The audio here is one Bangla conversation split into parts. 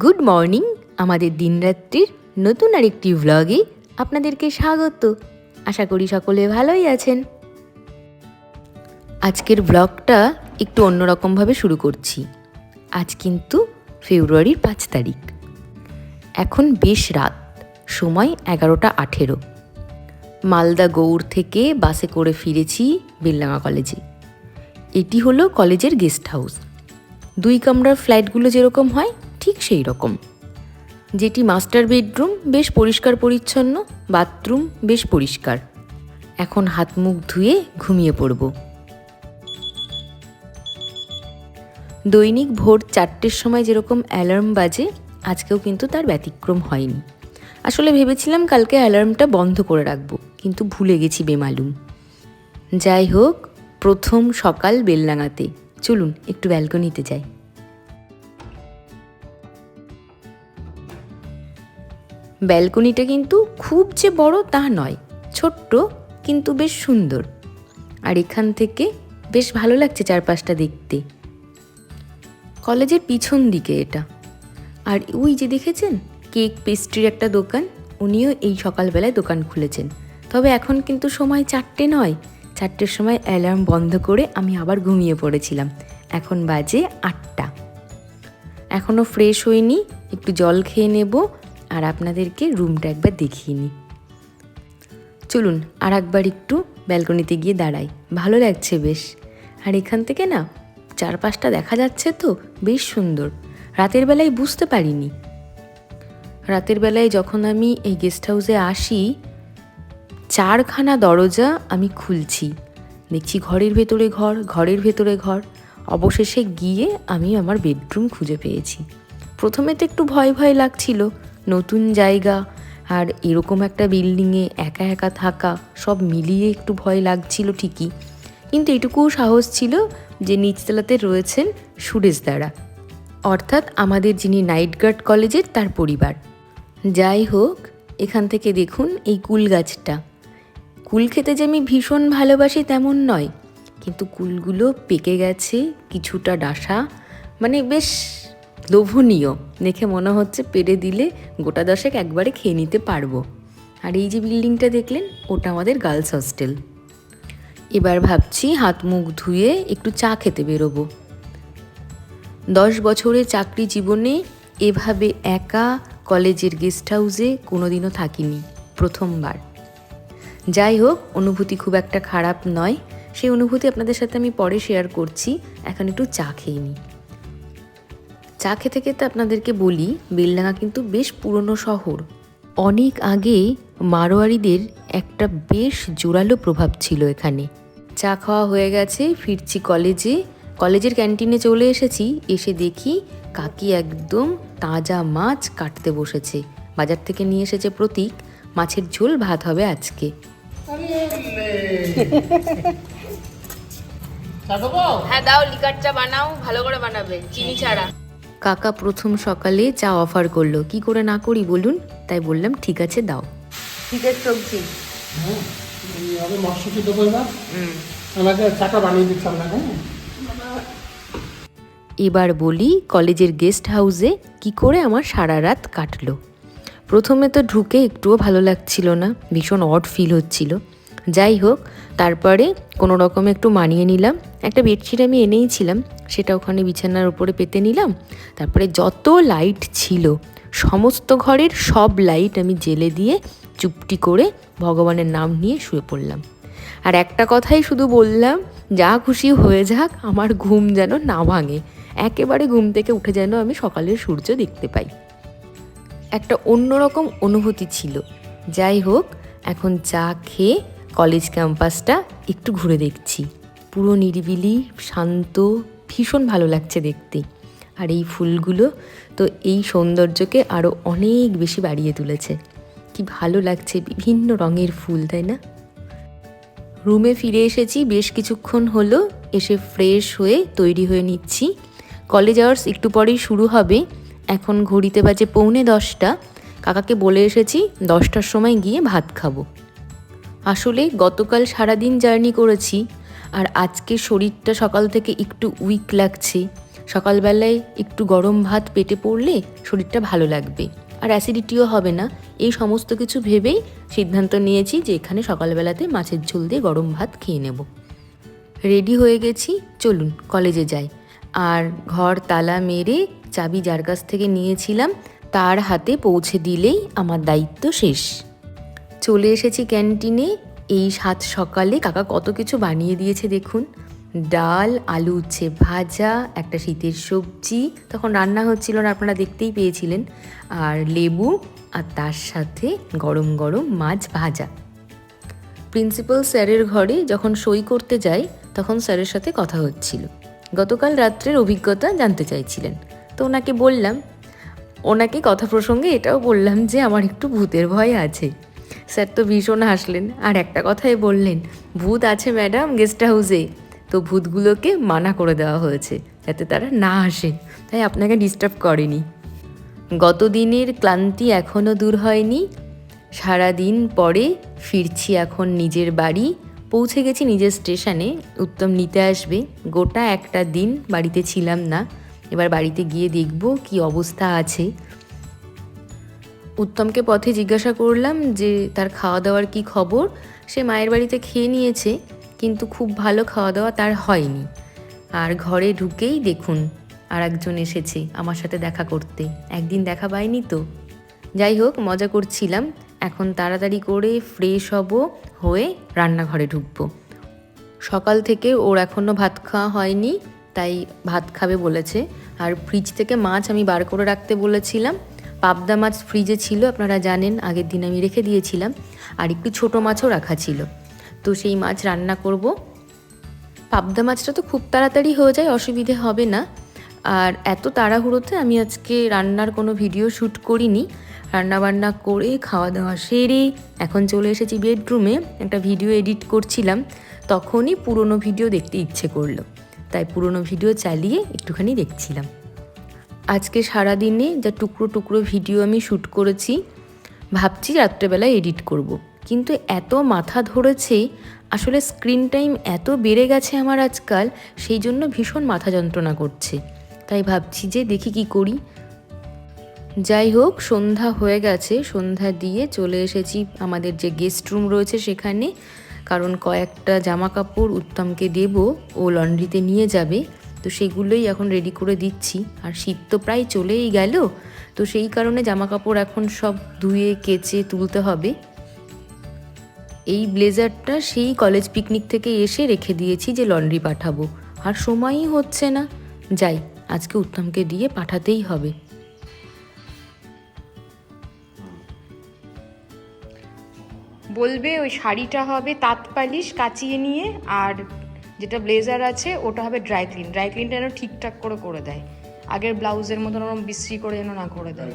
গুড মর্নিং আমাদের দিনরাত্রির নতুন আরেকটি ভ্লগে আপনাদেরকে স্বাগত। আশা করি সকলে ভালোই আছেন। আজকের ব্লগটা একটু অন্যরকমভাবে শুরু করছি। আজ কিন্তু ফেব্রুয়ারির পাঁচ তারিখ। এখন বেশ রাত, সময় এগারোটা আঠেরো। মালদা গৌড় থেকে বাসে করে ফিরেছি বেলডাঙা কলেজে। এটি হলো কলেজের গেস্ট হাউস। দুই কামরার ফ্ল্যাটগুলো যেরকম হয় সেই রকম যেটি মাস্টার বেডরুম, বেশ পরিষ্কার পরিচ্ছন্ন, বাথরুম, বেশ পরিষ্কার। এখন হাত মুখ ধুয়ে ঘুমিয়ে পড়ব। দৈনিক ভোর চারটের সময় যেরকম অ্যালার্ম বাজে, আজকেও কিন্তু তার ব্যতিক্রম হয়নি। আসলে ভেবেছিলাম কালকে অ্যালার্মটা বন্ধ করে রাখব, কিন্তু ভুলে গেছি বেমালুম। যাই হোক, প্রথম সকাল বেলডাঙাতে চলুন, একটু ব্যালকনিতে যাই। ব্যালকনিটা কিন্তু খুব যে বড় তা নয়, ছোট্ট কিন্তু বেশ সুন্দর। আর এখান থেকে বেশ ভালো লাগছে চারপাশটা দেখতে। কলেজের পিছন দিকে এটা। আর ওই যে দেখেছেন, কেক পেস্ট্রির একটা দোকান, উনিও এই সকালবেলায় দোকান খুলেছেন। তবে এখন কিন্তু সময় চারটে নয়। চারটের সময় অ্যালার্ম বন্ধ করে আমি আবার ঘুমিয়ে পড়েছিলাম। এখন বাজে আটটা। এখনও ফ্রেশ হইনি, একটু জল খেয়ে নেব আর আপনাদেরকে রুমটা একবার দেখিয়ে নিই। চলুন আর একবার একটু ব্যালকনিতে গিয়ে দাঁড়াই। ভালো লাগছে বেশ। আর এখান থেকে না, চারপাশটা দেখা যাচ্ছে তো বেশ সুন্দর। রাতের বেলায় বুঝতে পারিনি। রাতের বেলায় যখন আমি এই গেস্ট হাউসে আসি, চারখানা দরজা আমি খুলছি। দেখছি ঘরের ভেতরে ঘর, ঘরের ভেতরে ঘর। অবশেষে গিয়ে আমি আমার বেডরুম খুঁজে পেয়েছি। প্রথমে তো একটু ভয় ভয় লাগছিল। নতুন জায়গা আর এরকম একটা বিল্ডিংয়ে একা একা থাকা, সব মিলিয়ে একটু ভয় লাগছিল ঠিকই। কিন্তু এটুকুও সাহস ছিল যে নিচতলাতে রয়েছেন সুরেশ দ্বারা, অর্থাৎ আমাদের যিনি নাইট গার্ড কলেজের তার পরিবার। যাই হোক, এখান থেকে দেখুন এই কুল গাছটা। কুল খেতে যে আমি ভীষণ ভালোবাসি তেমন নয়, কিন্তু কুলগুলো পেকে গেছে কিছুটা ডাসা মানে বেশ লোভনীয়। দেখে মনে হচ্ছে পেরে দিলে গোটা দশেক একবারে খেয়ে নিতে পারব। আর এই যে বিল্ডিংটা দেখলেন, ওটা আমাদের গার্লস হস্টেল। এবার ভাবছি হাত মুখ ধুয়ে একটু চা খেতে বেরোবো। দশ বছরের চাকরি জীবনে এভাবে একা কলেজের গেস্ট হাউসে কোনোদিনও থাকিনি, প্রথমবার। যাই হোক, অনুভূতি খুব একটা খারাপ নয়। সেই অনুভূতি আপনাদের সাথে আমি পরে শেয়ার করছি। এখন একটু চা খেয়ে নিই। চা খেতে খেতে আপনাদেরকে বলি বেলডাঙা কিন্তু বেশ পুরনো শহর। অনেক আগে মারোয়ারিদের একটা বেশ জোরালো প্রভাব ছিল এখানে। চা খাওয়া হয়ে গেছে, ফিরছি কলেজে। কলেজের ক্যান্টিনে চলে এসেছি, এসে দেখি কাকি একদম তাজা মাছ কাটতে বসেছে। বাজার থেকে নিয়ে এসেছে প্রতীক, মাছের ঝোল ভাত হবে আজকে। হ্যাঁ দাও লিকার চা বানাও, ভালো করে বানাবে, চিনি ছাড়া। কাকা প্রথম সকালে চা অফার করল। কি করে না করি বলুন? তাই বললাম ঠিক আছে দাও। শীতের সবজি। আমি মটরশুটি দেবো এবার আমাকে চাটা বানিয়ে দিচ্ছি আপনাকে হ্যাঁ? এবার বলি কলেজের গেস্ট হাউসে কি করে আমার সারা রাত কাটলো? প্রথমে তো ঢুকে একটুও ভালো লাগছিল না ভীষণ অড ফিল হচ্ছিল। যাই হোক, তারপরে কোনো রকমে একটু মানিয়ে নিলাম। একটা বেডশিট আমি এনেইছিলাম, সেটা ওখানে বিছানার উপরে পেতে নিলাম। তারপরে যত লাইট ছিল, সমস্ত ঘরের সব লাইট আমি জেলে দিয়ে চুপটি করে ভগবানের নাম নিয়ে শুয়ে পড়লাম। আর একটা কথাই শুধু বললাম, যা খুশি হয়ে যাক, আমার ঘুম যেন না ভাঙে। একেবারে ঘুম থেকে উঠে যেন আমি সকালের সূর্য দেখতে পাই। একটা অন্যরকম অনুভূতি ছিল। যাই হোক, এখন চা খেয়ে কলেজ ক্যাম্পাসটা একটু ঘুরে দেখছি। পুরো নিরিবিলি, শান্ত, ভীষণ ভালো লাগছে দেখতে। আর এই ফুলগুলো তো এই সৌন্দর্যকে আরও অনেক বেশি বাড়িয়ে তুলেছে। কি ভালো লাগছে বিভিন্ন রঙের ফুল, তাই না? রুমে ফিরে এসেছি, বেশ কিছুক্ষণ হলো, এসে ফ্রেশ হয়ে তৈরি হয়ে নিচ্ছি। কলেজ আওয়ার্স একটু পরেই শুরু হবে। এখন ঘড়িতে বাজে পৌনে দশটা। কাকাকে বলে এসেছি, দশটার সময় গিয়ে ভাত খাব। আসলে গতকাল সারাদিন জার্নি করেছি, আর আজকে শরীরটা সকাল থেকে একটু উইক লাগছে। সকালবেলায় একটু গরম ভাত পেটে পড়লে শরীরটা ভালো লাগবে, আর অ্যাসিডিটিও হবে না। এই সমস্ত কিছু ভেবেই সিদ্ধান্ত নিয়েছি যে এখানে সকালবেলাতে মাছের ঝোল দিয়ে গরম ভাত খেয়ে নেব। রেডি হয়ে গেছি, চলুন কলেজে যাই। আর ঘর তালা মেরে চাবি যার কাছ থেকে নিয়েছিলাম, তার হাতে পৌঁছে দিলেই আমার দায়িত্ব শেষ। চলে এসেছি ক্যান্টিনে। এই সাত সকালে কাকা কত কিছু বানিয়ে দিয়েছে দেখুন। ডাল, আলু উচ্ছে ভাজা, একটা শীতের সবজি। তখন রান্না হচ্ছিল না, আপনারা দেখতেই পেয়েছিলেন। আর লেবু আর তার সাথে গরম গরম মাছ ভাজা। প্রিন্সিপাল স্যারের ঘরে যখন সই করতে যাই তখন স্যারের সাথে কথা হচ্ছিল। গতকাল রাত্রের অভিজ্ঞতা জানতে চাইছিলেন। তো ওনাকে বললাম, ওনাকে কথা প্রসঙ্গে এটাও বললাম যে আমার একটু ভূতের ভয় আছে। স্যার তো ভীষণ হাসলেন। আর একটা কথাই বললেন, ভূত আছে ম্যাডাম গেস্ট হাউসে। তো ভূতগুলোকে মানা করে দেওয়া হয়েছে, যাতে তারা না আসে তাই আপনাকে ডিস্টার্ব করেনি। গত দিনের ক্লান্তি এখনও দূর হয়নি। সারা দিন পরে ফিরছি এখন নিজের বাড়ি। পৌঁছে গেছি নিজের স্টেশনে। উত্তম নিতে আসবে। গোটা একটা দিন বাড়িতে ছিলাম না। এবার বাড়িতে গিয়ে দেখব কি অবস্থা আছে। উত্তমকে পথে জিজ্ঞাসা করলাম যে, তার খাওয়া দাওয়ার কি খবর? সে মায়ের বাড়িতে খেয়ে নিয়েছে, কিন্তু খুব ভালো খাওয়া দাওয়া তার হয়নি। আর ঘরে ঢুকেই দেখুন, আর একজন এসেছে আমার সাথে দেখা করতে। একদিন দেখা পাইনি তো। যাই হোক, মজা করছিলাম। এখন তাড়াতাড়ি করে ফ্রেশ হব, হয়ে রান্নাঘরে ঢুকবো। সকাল থেকে ওর এখনও ভাত খাওয়া হয়নি, তাই ভাত খাবে বলেছে। আর ফ্রিজ থেকে মাছ আমি বার করে রাখতে বলেছিলাম। পাবদা মাছ ফ্রিজে ছিল, আপনারা জানেন, আগের দিন আমি রেখে দিয়েছিলাম, আর একটু ছোট মাছও রাখা ছিল। তো সেই মাছ রান্না করব। পাবদা মাছটা তো খুব তাড়াতাড়ি হয়ে যায়, অসুবিধে হবে না। আর এত তাড়াহুড়োতে আমি আজকে রান্নার কোনো ভিডিও শ্যুট করিনি। রান্নাবান্না করে খাওয়া দাওয়া সেরে এখন চলে এসেছি বেডরুমে একটা ভিডিও এডিট করছিলাম। তখনই পুরনো ভিডিও দেখতে ইচ্ছে করল। তাই পুরনো ভিডিও চালিয়ে একটুখানি দেখছিলাম। আজকে সারাদিনে যা টুকরো টুকরো ভিডিও আমি শ্যুট করেছি, ভাবছি রাত্রেবেলায় এডিট করব। কিন্তু এত মাথা ধরেছে, আসলে স্ক্রিন টাইম এত বেড়ে গেছে আমার আজকাল, সেই জন্য ভীষণ মাথা যন্ত্রণা করছে। তাই ভাবছি যে দেখি কি করি। যাই হোক, সন্ধ্যা হয়ে গেছে, সন্ধ্যা দিয়ে চলে এসেছি আমাদের যে গেস্ট রুম রয়েছে সেখানে। কারণ কয়েকটা জামা কাপড় উত্তমকে দেব, ও লন্ড্রিতে নিয়ে যাবে। তো সেগুলোই এখন রেডি করে দিচ্ছি। আর শীত তো প্রায় চলেই গেল, তো সেই কারণে জামা কাপড় এখন সব ধুয়ে, কেচে তুলতে হবে। এই ব্লেজারটা সেই কলেজ পিকনিক থেকে এসে রেখে দিয়েছি যে লন্ড্রি পাঠাবো। আর সময়ই হচ্ছে না। যাই, আজকে উত্তমকে দিয়ে পাঠাতেই হবে। বলবে ওই শাড়িটা হবে তাঁত পালিশ কাচিয়ে নিয়ে আর যেটা ব্লেজার আছে, ওটা হবে ড্রাই ক্লিন ড্রাই ক্লিনটা যেন ঠিকঠাক করে করে দেয়। আগের ব্লাউজের মতন ওরকম বিশ্রী করে যেন না করে দেয়।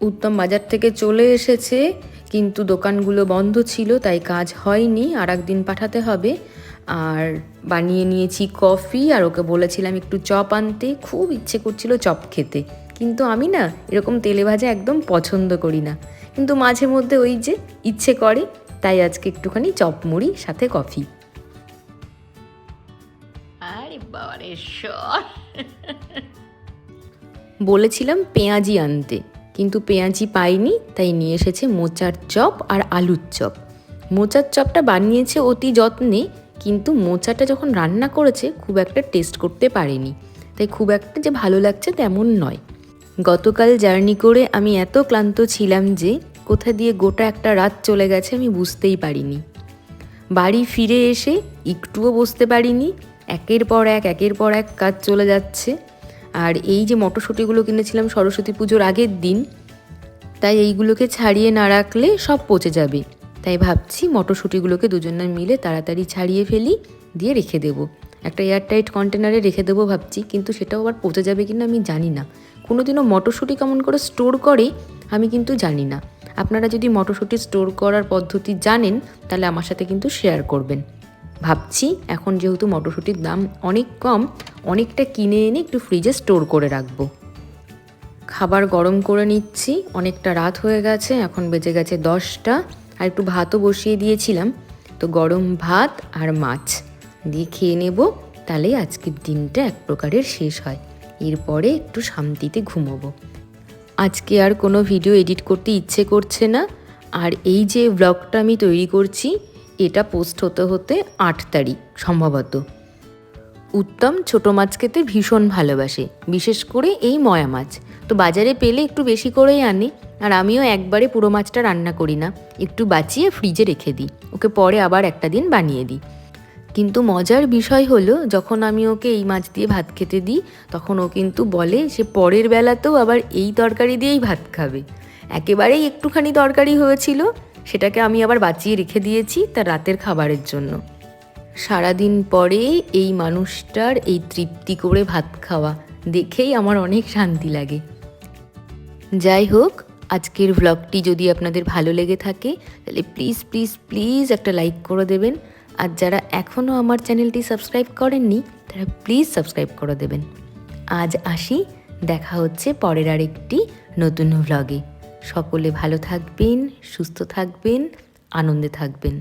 উত্তম বাজার থেকে চলে এসেছে, কিন্তু দোকানগুলো বন্ধ ছিল, তাই কাজ হয়নি। আর একদিন পাঠাতে হবে। আর বানিয়ে নিয়েছি কফি, আর ওকে বলেছিলাম একটু চপ আনতে। খুব ইচ্ছে করছিল চপ খেতে। কিন্তু আমি না, এরকম তেলে ভাজা একদম পছন্দ করি না। কিন্তু মাঝে মধ্যে ওই যে ইচ্ছে করে তাই আজকে একটুখানি চপ মুড়ি সাথে কফি। আরে বাবারে বলেছিলাম পেঁয়াজি আনতে কিন্তু পেঁয়াজি পাইনি তাই নিয়ে এসেছে মোচার চপ আর আলুর চপ। মোচার চপটা বানিয়েছে অতি যত্নে কিন্তু মোচাটা যখন রান্না করেছে খুব একটা টেস্ট করতে পারেনি। তাই খুব একটা যে ভালো লাগছে তেমন নয়। গতকাল জার্নি করে আমি এত ক্লান্ত ছিলাম যে কোথা দিয়ে গোটা একটা রাত চলে গেছে আমি বুঝতেই পারিনি। বাড়ি ফিরে এসে একটুও বসতে পারিনি। একের পর এক, একের পর এক কাজ চলে যাচ্ছে। আর এই যে মটরশুঁটিগুলো কিনেছিলাম সরস্বতী পুজোর আগের দিন, তাই এইগুলোকে ছাড়িয়ে না রাখলে সব পচে যাবে। তাই ভাবছি মটরশুঁটিগুলোকে দুজনে মিলে তাড়াতাড়ি ছাড়িয়ে ফেলি, দিয়ে রেখে দেবো। একটা এয়ারটাইট কন্টেনারে রেখে দেবো ভাবছি, কিন্তু সেটাও আবার পচে যাবে কিনা আমি জানি না। কোনোদিনও মটরশুঁটি কেমন করে স্টোর করে আমি কিন্তু জানি না। আপনারা যদি মটরশুঁটি স্টোর করার পদ্ধতি জানেন, তাহলে আমার সাথে কিন্তু শেয়ার করবেন। ভাবছি এখন যেহেতু মটরশুঁটির দাম অনেক কম, অনেকটা কিনে এনে একটু ফ্রিজে স্টোর করে রাখব। খাবার গরম করে নিচ্ছি, অনেকটা রাত হয়ে গেছে, এখন বেজে গেছে দশটা, আর একটু ভাতও বসিয়ে দিয়েছিলাম। তো গরম ভাত আর মাছ দিয়ে খেয়ে নেব তাহলে আজকের দিনটা এক প্রকারের শেষ হয়। এরপরে একটু শান্তিতে ঘুমোবো। আজকে আর কোনো ভিডিও এডিট করতে ইচ্ছে করছে না। আর এই যে ব্লগটা আমি তৈরি করছি, এটা পোস্ট হতে হতে আট তারিখ সম্ভবত। উত্তম ছোট মাছ খেতে ভীষণ ভালোবাসে, বিশেষ করে এই ময়া মাছ। তো বাজারে পেলে একটু বেশি করেই আনে, আর আমিও একবারে পুরো মাছটা রান্না করি না। একটু বাঁচিয়ে ফ্রিজে রেখে দিই, ওকে পরে আবার একটা দিন বানিয়ে দিই। কিন্তু মজার বিষয় হলো, যখন আমি ওকে এই মাছ দিয়ে ভাত খেতে দিই, তখন ও কিন্তু বলে সে পরের বেলাতেও আবার এই তরকারি দিয়েই ভাত খাবে। একেবারেই একটুখানি তরকারি হয়েছিল, সেটাকে আমি আবার বাঁচিয়ে রেখে দিয়েছি তার রাতের খাবারের জন্য। সারাদিন পরে এই মানুষটার এই তৃপ্তি করে ভাত খাওয়া দেখেই আমার অনেক শান্তি লাগে। যাই হোক, আজকের ভ্লগটি যদি আপনাদের ভালো লেগে থাকে, তাহলে প্লিজ প্লিজ প্লিজ একটা লাইক করে দেবেন। আর যারা এখনও আমার চ্যানেলটি সাবস্ক্রাইব করেননি, তারা প্লিজ সাবস্ক্রাইব করে দেবেন। আজ আসি, দেখা হচ্ছে পরের আর একটি নতুন ভ্লগে সকলে ভালো থাকবেন, সুস্থ থাকবেন, আনন্দে থাকবেন।